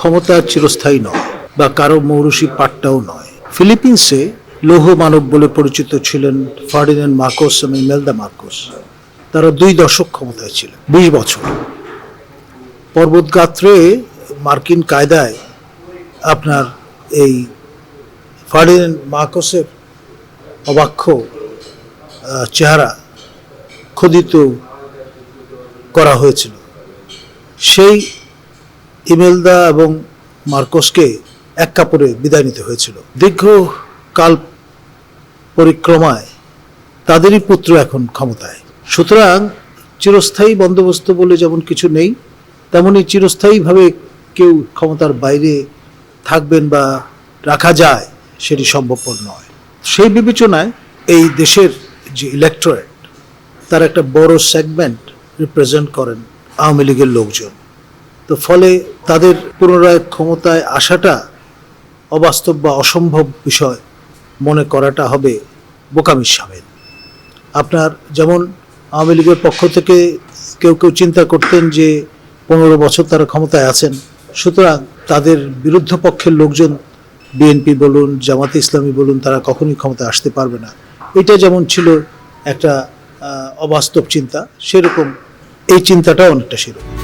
ক্ষমতা চিরস্থায়ী নয় বা কারও মৌরসি পাট্টাও নয়। ফিলিপিন্সে লৌহ মানব বলে পরিচিত ছিলেন ফার্ডিনেন্ড মার্কোস এবং মেলদা মার্কোস। তারা দুই দশক ক্ষমতায় ছিলেন, বিশ বছর। পর্বতগাত্রে মার্কিন কায়দায় আপনার এই ফার্ডিনেন্ড মার্কোসের অবাক্ষ চেহারা খোদিত করা হয়েছিল। সেই ইমেলদা এবং মার্কোসকে এক কাপড়ে বিদায় নিতে হয়েছিল। দীর্ঘকাল পরিক্রমায় তাদেরই পুত্র এখন ক্ষমতায়। সুতরাং চিরস্থায়ী বন্দোবস্ত বলে যেমন কিছু নেই, তেমনি চিরস্থায়ীভাবে কেউ ক্ষমতার বাইরে থাকবেন বা রাখা যায় সেটি সম্ভবপর নয়। সেই বিবেচনায় এই দেশের যে ইলেকটোরেট তার একটা বড় সেগমেন্ট রিপ্রেজেন্ট করেন আওয়ামী লীগের লোকজন। তো ফলে তাদের পুনরায় ক্ষমতায় আসাটা অবাস্তব বা অসম্ভব বিষয় মনে করাটা হবে বোকামির সামিল। আপনার যেমন আওয়ামী লীগের পক্ষ থেকে কেউ কেউ চিন্তা করতেন যে পনেরো বছর তারা ক্ষমতায় আছেন, সুতরাং তাদের বিরুদ্ধ পক্ষের লোকজন, বিএনপি বলুন, জামাতে ইসলামী বলুন, তারা কখনোই ক্ষমতায় আসতে পারবে না। এটা যেমন ছিল একটা অবাস্তব চিন্তা, সেরকম এই চিন্তাটাও অনেকটা সেরকম।